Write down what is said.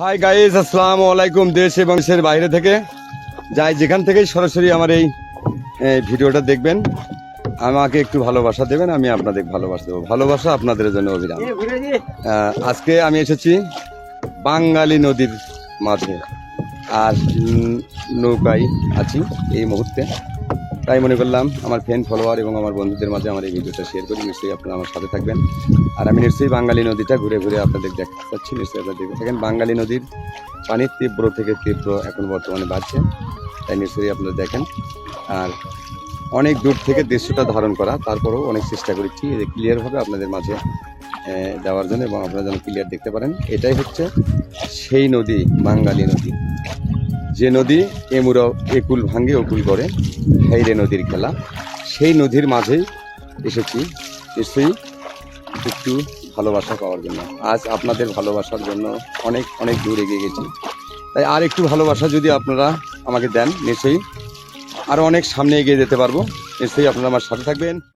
Hi guys আসসালাম আলাইকুম দেশ এবং দেশের বাইরে থেকে। যাই যেখান থেকেই সরাসরি আমার এই ভিডিওটা দেখবেন আমাকে একটু ভালোবাসা দেবেন আমি আপনাদের ভালোবাসা দেবো। ভালোবাসা আপনাদের জন্য অভিরাম। আজকে আমি এসেছি বাঙালি নদীর মাঝে। আর নৌকায় আছি এই মুহূর্তে। তাই মনে করলাম, আমার ফ্যান ফলোয়ার এবং আমার বন্ধুদের মাঝে আমার এই ভিডিওটা শেয়ার করি। নিশ্চয়ই আপনারা আমার সাথে থাকবেন। আর আমি নিশ্চয়ই বাঙালি নদীটা ঘুরে ঘুরে আপনাদের দেখাতে চাচ্ছি নিশ্চয়ই আপনারা দেখতে থাকেন বাঙালি নদীর পানির তীব্র থেকে তীব্র এখন বর্তমানে বাড়ছে, তাই নিশ্চয়ই আপনারা দেখেন। আর অনেক দূর থেকে দৃশ্যটা ধারণ করা, তারপরেও অনেক চেষ্টা করেছি ক্লিয়ারভাবে আপনাদের মাঝে দেওয়ার জন্য এবং আপনারা যেন ক্লিয়ার দেখতে পারেন। এটাই হচ্ছে সেই নদী, বাঙালি নদী। যে নদী এমুরা একুল ভাঙ্গে অকুল করে হেইরে নদীর খেলা। সেই নদীর মাঝেই এসেছি নিশ্চয়ই একটু ভালোবাসা পাওয়ার জন্য। আজ আপনাদের ভালোবাসার জন্য অনেক অনেক দূর এগিয়ে গেছি। তাই আর একটু ভালোবাসা যদি আপনারা আমাকে দেন, নিশ্চয়ই আরও অনেক সামনে এগিয়ে যেতে পারব। নিশ্চয়ই আপনারা আমার সাথে থাকবেন।